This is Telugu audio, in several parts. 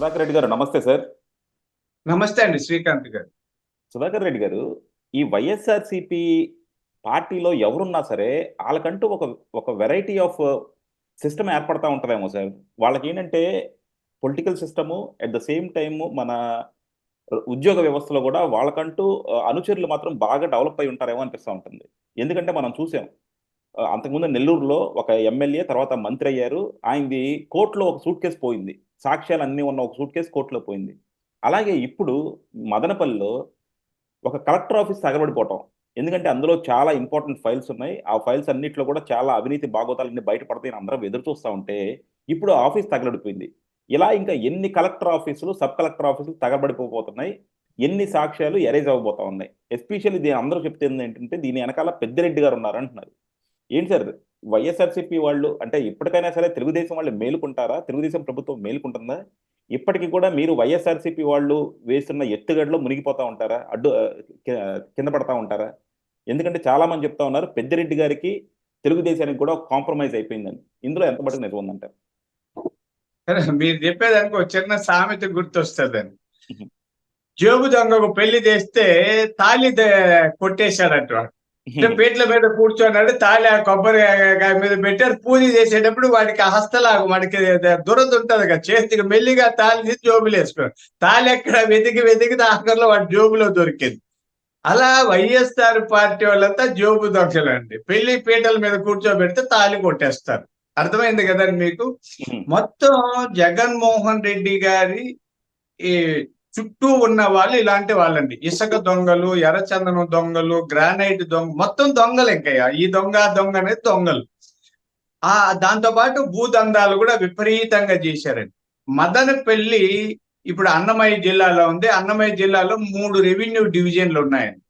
సుధాకర్ రెడ్డి గారు నమస్తే సార్. నమస్తే అండి శ్రీకాంత్ గారు. సుధాకర్ రెడ్డి గారు ఈ వైఎస్ఆర్సిపి పార్టీలో ఎవరున్నా సరే వాళ్ళకంటూ ఒక ఒక వెరైటీ ఆఫ్ సిస్టమ్ ఏర్పడతా ఉంటుందేమో సార్. వాళ్ళకి ఏంటంటే political system at the same time మన ఉద్యోగ వ్యవస్థలో కూడా వాళ్ళకంటూ అనుచరులు మాత్రం బాగా డెవలప్ అయి ఉంటారేమో అనిపిస్తూ ఉంటుంది. ఎందుకంటే మనం చూసాం అంతకుముందు నెల్లూరులో ఒక ఎమ్మెల్యే తర్వాత మంత్రి అయ్యారు. ఆయనది కోర్టులో ఒక సూట్ కేసు పోయింది. సాక్ష్యాలు అన్నీ ఉన్న ఒక సూట్ కేసు కోర్టులో పోయింది. అలాగే ఇప్పుడు మదనపల్లిలో ఒక కలెక్టర్ ఆఫీస్ తగలబడిపోవటం. ఎందుకంటే అందులో చాలా ఇంపార్టెంట్ ఫైల్స్ ఉన్నాయి. ఆ ఫైల్స్ అన్నిట్లో కూడా చాలా అవినీతి బాగోతాలన్నీ బయటపడతాయని అందరం ఎదురు చూస్తూ ఉంటే ఇప్పుడు ఆ ఆఫీస్ తగలడిపోయింది ఇలా ఇంకా ఎన్ని కలెక్టర్ ఆఫీసులు సబ్ కలెక్టర్ ఆఫీసులు తగలబడిపోతున్నాయి ఎన్ని సాక్ష్యాలు ఎరేజ్ అవ్వబోతా ఉన్నాయి? ఎస్పెషల్లీ దీని అందరూ చెప్తుంది ఏంటంటే దీని వెనకాల పెద్దిరెడ్డి గారు ఉన్నారు అంటున్నారు ఏంటి సార్ వైఎస్ఆర్సీపీ వాళ్ళు అంటే ఇప్పటికైనా సరే తెలుగుదేశం వాళ్ళు మేలుకుంటారా? తెలుగుదేశం ప్రభుత్వం మేలుకుంటుందా? ఇప్పటికీ కూడా మీరు వైఎస్ఆర్సీపీ వాళ్ళు వేస్తున్న ఎత్తుగడలో మునిగిపోతా ఉంటారా? అడ్డు కింద పడతా ఉంటారా? ఎందుకంటే చాలా మంది చెప్తా ఉన్నారు పెద్దిరెడ్డి గారికి తెలుగుదేశానికి కూడా కాంప్రమైజ్ అయిపోయిందని. ఇందులో ఎంత మటుకు నిజం ఉందంటారు మీరు చెప్పేదానికి ఒక చిన్న సామెత గుర్తొస్తుందండి. జోబు దొంగకు పెళ్ళి చేస్తే తాళి ద- కొట్టేశాడంట వాడు. అంటే పీటల మీద కూర్చోన్నాడు తాళి ఆ కొబ్బరికాయ మీద పెట్టి అది పూజ చేసేటప్పుడు వాడికి హస్తలాగు వాడికి దురద ఉంటది కదా చేతికి మెల్లిగా తాళి తీసి జోబులు వేసుకోడు. తాళి ఎక్కడ వెతికి వెతికి ఆఖరిలో వాడి జోబులో దొరికింది. అలా వైఎస్ఆర్ పార్టీ వాళ్ళంతా జోబు దొంగలండి. పెళ్ళి పీటల మీద కూర్చోబెడితే తాళి కొట్టేస్తారు. అర్థమైంది కదండి మీకు? మొత్తం జగన్మోహన్ రెడ్డి గారి ఈ చుట్టూ ఉన్న వాళ్ళు ఇలాంటి వాళ్ళండి. ఇసుక దొంగలు ఎర్రచందనం దొంగలు గ్రానైట్ దొంగ మొత్తం దొంగలు ఇంకయ్యా ఈ దొంగ దొంగ అనేది దొంగలు. ఆ దాంతో పాటు భూదందాలు కూడా విపరీతంగా చేశారండి. మదనపల్లి ఇప్పుడు అన్నమయ్య జిల్లాలో ఉంది. అన్నమయ్య జిల్లాలో మూడు రెవెన్యూ డివిజన్లు ఉన్నాయండి.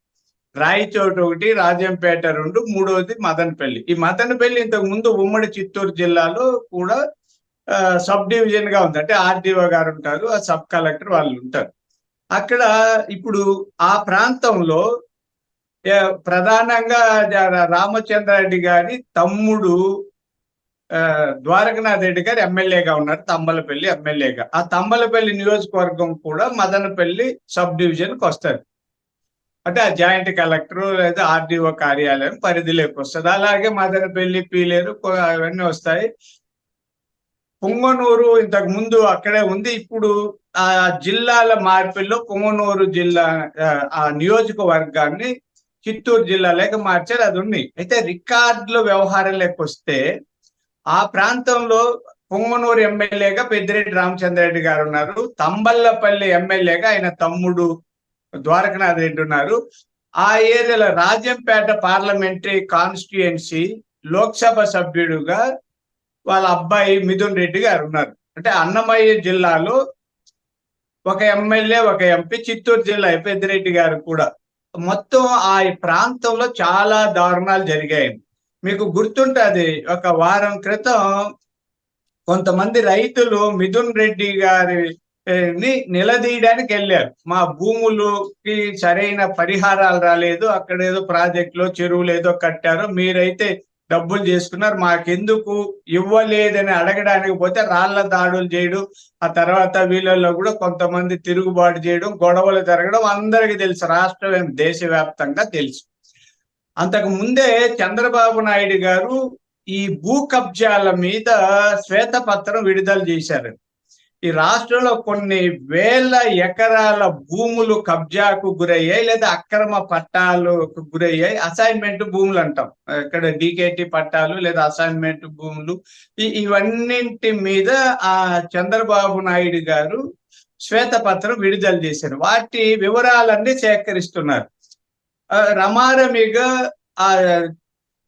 రాయచోట ఒకటి రాజంపేట రెండు మూడవది మదనపల్లి. ఈ మదనపల్లి ఇంతకు ముందు ఉమ్మడి చిత్తూరు జిల్లాలో కూడా సబ్ డివిజన్గా ఉంది. అంటే ఆర్డీఓ గారు ఉంటారు ఆ సబ్ కలెక్టర్ వాళ్ళు ఉంటారు. అక్కడ ఇప్పుడు ఆ ప్రాంతంలో ప్రధానంగా రామచంద్ర రామచంద్రారెడ్డి గారి తమ్ముడు ఆ, ద్వారకనాథ్ రెడ్డి గారు ఎమ్మెల్యేగా ఉన్నారు తంబలపల్లి ఎమ్మెల్యేగా. ఆ తంబలపల్లి నియోజకవర్గం కూడా మదనపల్లి సబ్ డివిజన్కి వస్తారు. అంటే ఆ జాయింట్ కలెక్టర్ లేదా ఆర్డీఓ కార్యాలయం పరిధిలోకి వస్తుంది. అలాగే మదనపల్లి పీలేరు అవన్నీ వస్తాయి. పొంగనూరు ఇంతకు ముందు అక్కడే ఉంది. ఇప్పుడు ఆ జిల్లాల మార్పిల్లో పొంగనూరు జిల్లా ఆ, నియోజకవర్గాన్ని చిత్తూరు జిల్లాలోకి మార్చారు. అది ఉంది. అయితే రికార్డుల వ్యవహారంలోకి వస్తే ఆ ప్రాంతంలో పొంగనూరు ఎమ్మెల్యేగా పెద్దిరెడ్డి రామచంద్రారెడ్డి గారు ఉన్నారు. తంబల్లపల్లి ఎమ్మెల్యేగా ఆయన తమ్ముడు ద్వారకనాథ్ రెడ్డి ఉన్నారు. ఆ ఏరియాలో రాజంపేట పార్లమెంటరీ కాన్స్టిట్యుయెన్సీ లోక్సభ సభ్యుడుగా వాళ్ళ అబ్బాయి మిథున్ రెడ్డి గారు ఉన్నారు. అంటే అన్నమయ్య జిల్లాలో ఒక ఎమ్మెల్యే ఒక ఎంపీ చిత్తూరు జిల్లా పెద్దిరెడ్డి గారు కూడా. మొత్తం ఆ ప్రాంతంలో చాలా దారుణాలు జరిగాయి. మీకు గుర్తుంటుంది ఒక వారం క్రితం కొంతమంది రైతులు మిథున్ రెడ్డి గారి నిలదీయడానికి వెళ్ళారు. మా భూములకి సరైన పరిహారాలు రాలేదు అక్కడ ఏదో ప్రాజెక్టులో చెరువులు ఏదో కట్టారు మీరైతే డబ్బులు చేసుకున్నారు. మాకెందుకు ఇవ్వలేదని అడగడానికి పోతే రాళ్ళ దాడులు చేయడం ఆ తర్వాత వీళ్ళల్లో కూడా కొంతమంది తిరుగుబాటు చేయడం గొడవలు జరగడం అందరికీ తెలుసు. రాష్ట్రం దేశవ్యాప్తంగా తెలుసు. అంతకు ముందే చంద్రబాబు నాయుడు గారు ఈ భూ కబ్జాల మీద శ్వేతపత్రం విడుదల చేశారు. ఈ రాష్ట్రంలో కొన్ని వేల ఎకరాల భూములు కబ్జాకు గురయ్యాయి లేదా అక్రమ పట్టాలకు గురయ్యాయి. అసైన్మెంట్ భూములు అంటాం. ఇక్కడ డికేటి పట్టాలు లేదా అసైన్మెంట్ భూములు. ఇవన్నింటి మీద ఆ చంద్రబాబు నాయుడు గారు శ్వేతపత్రం విడుదల చేశారు. వాటి వివరాలన్నీ సేకరిస్తున్నారు. ఆ, రమారమిగా ఆ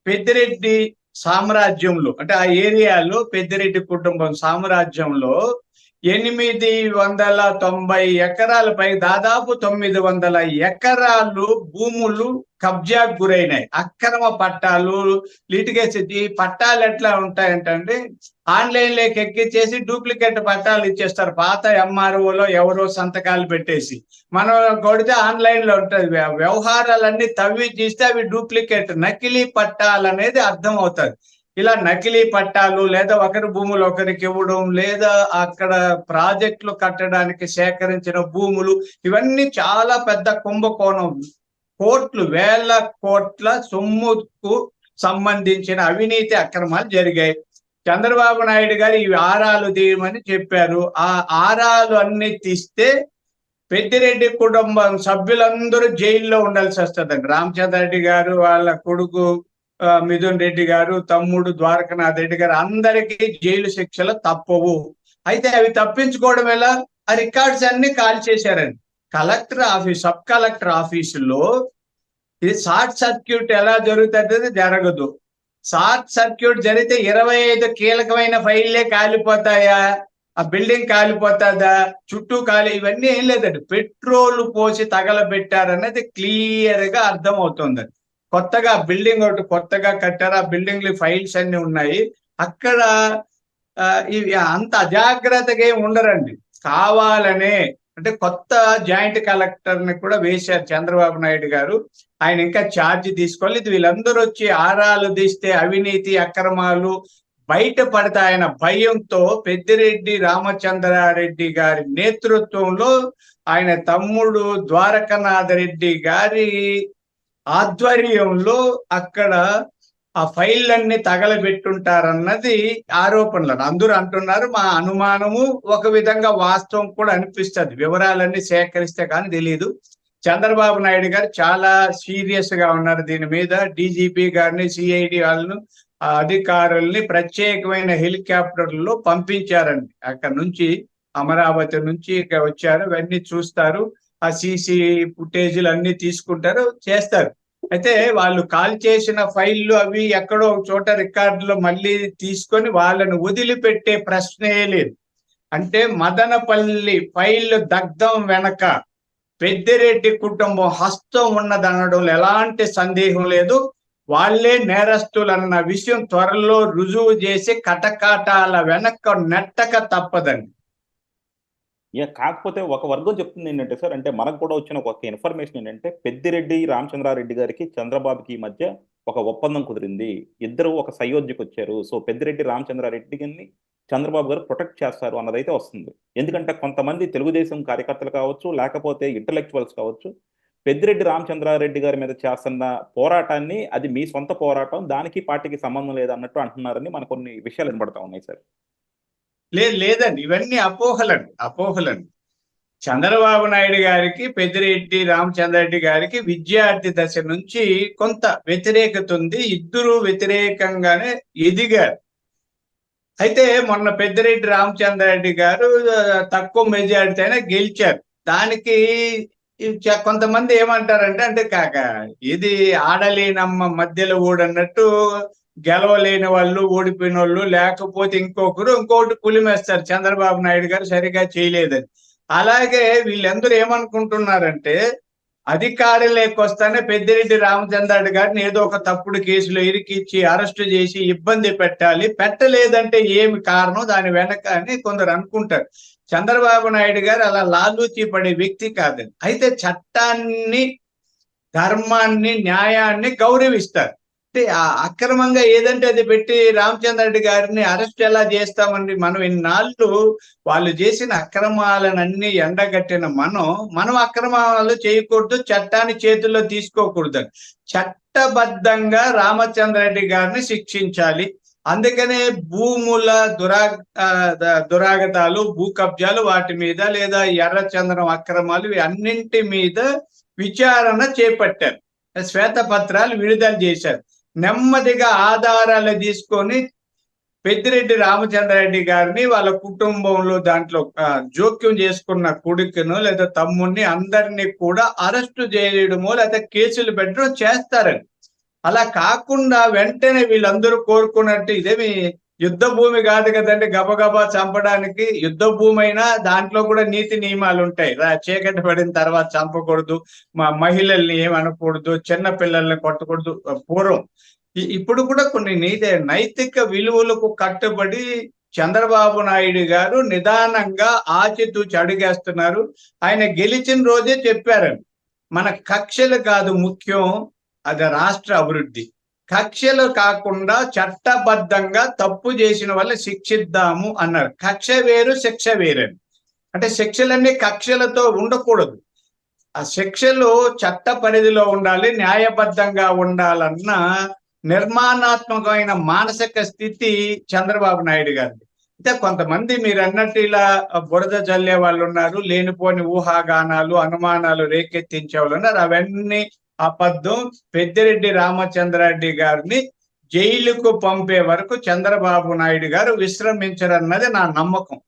పెద్దిరెడ్డి సామ్రాజ్యంలో అంటే ఆ ఏరియాలో పెద్దిరెడ్డి కుటుంబం సామ్రాజ్యంలో ఎనిమిది వందల తొంభై ఎకరాలపై దాదాపు తొమ్మిది వందల ఎకరాలు భూములు కబ్జాకు గురైనాయి. అక్రమ పట్టాలు లిటిగేసి పట్టాలు ఎట్లా ఉంటాయంటే ఆన్లైన్లోకి ఎక్కిచ్చేసి డూప్లికేట్ పట్టాలు ఇచ్చేస్తారు. పాత ఎంఆర్ఓలో ఎవరో సంతకాలు పెట్టేసి. మనం కొడితే ఆన్లైన్లో ఉంటది వ్యవహారాలన్నీ తవ్వి తీస్తే అవి డూప్లికేట్. నకిలీ పట్టాలు అనేది అర్థం అవుతుంది ఇలా నకిలీ పట్టాలు లేదా ఒకరి భూములు ఒకరికి ఇవ్వడం లేదా అక్కడ ప్రాజెక్టులు కట్టడానికి సేకరించిన భూములు ఇవన్నీ చాలా పెద్ద కుంభకోణం. కోట్లు వేల కోట్ల సొమ్ముకు సంబంధించిన అవినీతి అక్రమాలు జరిగాయి. చంద్రబాబు నాయుడు గారు ఇవి ఆరాలు తీయమని చెప్పారు. ఆ ఆరాలు అన్ని తీస్తే పెద్దిరెడ్డి కుటుంబం సభ్యులందరూ జైల్లో ఉండాల్సి వస్తుందండి. రామచంద్ర రెడ్డి గారు వాళ్ళ కొడుకు మిథున్ రెడ్డి గారు తమ్ముడు ద్వారకనాథ్ రెడ్డి గారు అందరికీ జైలు శిక్షలు తప్పవు. అయితే అవి తప్పించుకోవడం ఎలా? ఆ రికార్డ్స్ అన్ని కాల్ చేశారండి కలెక్టర్ ఆఫీస్ సబ్ కలెక్టర్ ఆఫీసులో ఇది షార్ట్ సర్క్యూట్ ఎలా జరుగుతుంది జరగదు. షార్ట్ సర్క్యూట్ జరిగితే ఇరవై ఐదు కీలకమైన ఫైల్లే కాలిపోతాయా? ఆ బిల్డింగ్ కాలిపోతుందా? చుట్టూ కాలి ఇవన్నీ ఏం లేదండి. పెట్రోల్ పోసి తగలబెట్టారన్నది క్లియర్గా అర్థం అవుతుంది కొత్తగా బిల్డింగ్ ఒకటి కొత్తగా కట్టారు. ఆ బిల్డింగ్ ఫైల్స్ అన్ని ఉన్నాయి. అక్కడ ఇవి అంత అజాగ్రత్తగా ఏమి ఉండరండి. కావాలనే అంటే కొత్త జాయింట్ కలెక్టర్ని కూడా వేశారు చంద్రబాబు నాయుడు గారు. ఆయన ఇంకా ఛార్జ్ ఇది వీళ్ళందరూ వచ్చి ఆరాలు తీస్తే అవినీతి అక్రమాలు బయట పడతాయన్న భయంతో పెద్దిరెడ్డి రామచంద్రారెడ్డి గారి నేతృత్వంలో ఆయన తమ్ముడు ద్వారకనాథ రెడ్డి గారి ఆధ్వర్యంలో అక్కడ ఆ ఫైళ్ళన్ని తగలబెట్టుంటారన్నది ఆరోపణలు అందరూ అంటున్నారు మా అనుమానము ఒక విధంగా వాస్తవం కూడా అనిపిస్తుంది. వివరాలన్నీ సేకరిస్తే కానీ తెలియదు చంద్రబాబు నాయుడు గారు చాలా సీరియస్గా ఉన్నారు దీని మీద. డీజీపీ గారిని సిఐడి వాళ్ళను ఆ అధికారుల్ని ప్రత్యేకమైన హెలికాప్టర్లో పంపించారండి. అక్కడ నుంచి అమరావతి నుంచి ఇక వచ్చారు. ఇవన్నీ చూస్తారు. ఆ సీసీ ఫుటేజీలు అన్ని తీసుకుంటారు చేస్తారు. అయితే వాళ్ళు కాల్ చేసిన ఫైళ్ళు అవి ఎక్కడో ఒక చోట రికార్డులో మళ్ళీ తీసుకొని వాళ్ళని వదిలిపెట్టే ప్రశ్నే లేదు. అంటే మదనపల్లి ఫైల్ దగ్ధం వెనక పెద్దిరెడ్డి కుటుంబం హస్తం ఉన్నదనడంలో ఎలాంటి సందేహం లేదు. వాళ్ళే నేరస్తులన్న విషయం త్వరలో రుజువు చేసి కటకాటాల వెనక నెట్టక తప్పదండి. ఇక కాకపోతే ఒక వర్గం చెప్తుంది ఏంటంటే సార్ అంటే మనకు కూడా వచ్చిన ఒక ఇన్ఫర్మేషన్ ఏంటంటే పెద్దిరెడ్డి రామచంద్రారెడ్డి గారికి చంద్రబాబుకి మధ్య ఒక ఒప్పందం కుదిరింది. ఇద్దరు ఒక సయోధ్యకు వచ్చారు. సో పెద్దిరెడ్డి రామచంద్రారెడ్డి గారిని చంద్రబాబు గారు ప్రొటెక్ట్ చేస్తారు అన్నదైతే వస్తుంది. ఎందుకంటే కొంతమంది తెలుగుదేశం కార్యకర్తలు కావచ్చు లేకపోతే ఇంటలెక్చువల్స్ కావచ్చు పెద్దిరెడ్డి రామచంద్రారెడ్డి గారి మీద చేస్తున్న పోరాటాన్ని అది మీ సొంత పోరాటం దానికి పార్టీకి సంబంధం లేదన్నట్టు అంటున్నారని మనకు కొన్ని విషయాలు వినబడతా ఉన్నాయి సార్. లేదు లేదండి. ఇవన్నీ అపోహలండి. అపోహలండి. చంద్రబాబు నాయుడు గారికి పెద్దిరెడ్డి రామచంద్రారెడ్డి గారికి విద్యార్థి దశ నుంచి కొంత వ్యతిరేకత ఉంది. ఇద్దరు వ్యతిరేకంగానే ఎదిగారు. అయితే మొన్న పెద్దిరెడ్డి రామచంద్రారెడ్డి గారు తక్కువ మెజారిటీ అయినా గెలిచారు. దానికి కొంతమంది ఏమంటారంటే అంటే కాక ఇది ఆడలేనమ్మ మధ్యలో ఊడన్నట్టు గెలవలేని వాళ్ళు ఓడిపోయిన వాళ్ళు లేకపోతే ఇంకొకరు ఇంకొకటి పులిమేస్తారు చంద్రబాబు నాయుడు గారు సరిగా చేయలేదని. అలాగే వీళ్ళందరూ ఏమనుకుంటున్నారంటే అధికారులకు వస్తానే పెద్దిరెడ్డి రామచంద్రుడు గారిని ఏదో ఒక తప్పుడు కేసులో ఇరికిచ్చి అరెస్టు చేసి ఇబ్బంది పెట్టాలి. పెట్టలేదంటే ఏమి కారణం? దాని వెనక అని కొందరు అనుకుంటారు. చంద్రబాబు నాయుడు గారు అలా లాలూచి పడే వ్యక్తి కాదండి అయితే చట్టాన్ని ధర్మాన్ని న్యాయాన్ని గౌరవిస్తారు. అక్రమంగా ఏదంటే అది పెట్టి రామచంద్ర రెడ్డి గారిని అరెస్ట్ ఎలా చేస్తామండి? మనం ఇన్నాళ్ళు వాళ్ళు చేసిన అక్రమాలనన్నీ ఎండగట్టిన మనం మనం అక్రమాలు చేయకూడదు చట్టాన్ని చేతుల్లో తీసుకోకూడదు చట్టబద్ధంగా రామచంద్ర రెడ్డి గారిని శిక్షించాలి. అందుకనే భూముల దురా దురాగతాలు భూ కబ్జాలు వాటి మీద లేదా ఎర్రచందనం అక్రమాలు అన్నింటి మీద విచారణ చేపట్టారు. శ్వేతపత్రాలు విడుదల చేశారు. నెమ్మదిగా ఆధారాలు తీసుకొని పెద్దిరెడ్డి రామచంద్రారెడ్డి గారిని వాళ్ళ కుటుంబంలో దాంట్లో జోక్యం చేసుకున్న కొడుకును లేదా తమ్ముడిని అందరినీ కూడా అరెస్టు చేయడమో లేదా కేసులు పెట్టడం చేస్తారని. అలా కాకుండా వెంటనే వీళ్ళందరూ కోరుకున్నట్టు ఇదేమి యుద్ధ భూమి కాదు కదండి గబగబా చంపడానికి యుద్ధ భూమి అయినా దాంట్లో కూడా నీతి నియమాలు ఉంటాయి రా చీకటి పడిన తర్వాత చంపకూడదు మా మహిళల్ని ఏమనకూడదు చిన్న పిల్లల్ని కొట్టకూడదు పూర్వం. ఇప్పుడు కూడా కొన్ని నీతి నైతిక విలువలకు కట్టుబడి చంద్రబాబు నాయుడు గారు నిదానంగా ఆచితూచి అడుగేస్తున్నారు. ఆయన గెలిచిన రోజే చెప్పారని. మన కక్షలు కాదు ముఖ్యం అది రాష్ట్ర అభివృద్ధి. కక్షలు కాకుండా చట్టబద్ధంగా తప్పు చేసిన వల్ల శిక్షిద్దాము అన్నారు. కక్ష వేరు శిక్ష వేరని. అంటే శిక్షలన్నీ కక్షలతో ఉండకూడదు. ఆ శిక్షలు చట్ట పరిధిలో ఉండాలి న్యాయబద్ధంగా ఉండాలన్న నిర్మాణాత్మకమైన మానసిక స్థితి చంద్రబాబు నాయుడు గారిది. అయితే కొంతమంది మీరు అన్నట్టు ఇలా బురద చల్లే వాళ్ళు ఉన్నారు లేనిపోని ఊహాగానాలు అనుమానాలు రేకెత్తించే వాళ్ళు ఉన్నారు. అవన్నీ అబద్ధం పెద్దిరెడ్డి రామచంద్రారెడ్డి గారిని జైలుకు పంపే వరకు చంద్రబాబు నాయుడు గారు విశ్రమించరన్నది నా నమ్మకం.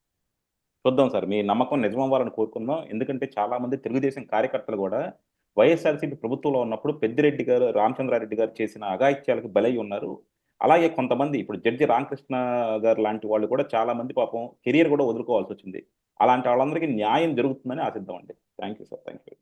చూద్దాం సార్ మీ నమ్మకం నిజమవ్వాలని కోరుకుందాం. ఎందుకంటే చాలా మంది తెలుగుదేశం కార్యకర్తలు కూడా వైఎస్ఆర్సీపీ ప్రభుత్వంలో ఉన్నప్పుడు పెద్దిరెడ్డి గారు రామచంద్రారెడ్డి గారు చేసిన అఘాయిత్యాలకు బలై ఉన్నారు. అలాగే కొంతమంది ఇప్పుడు జడ్జి రామకృష్ణ గారు లాంటి వాళ్ళు కూడా చాలా మంది పాపం కెరియర్ కూడా వదులుకోవాల్సి వచ్చింది. అలాంటి వాళ్ళందరికీ న్యాయం జరుగుతుందని ఆశిద్దామండి. Thank you sir thank you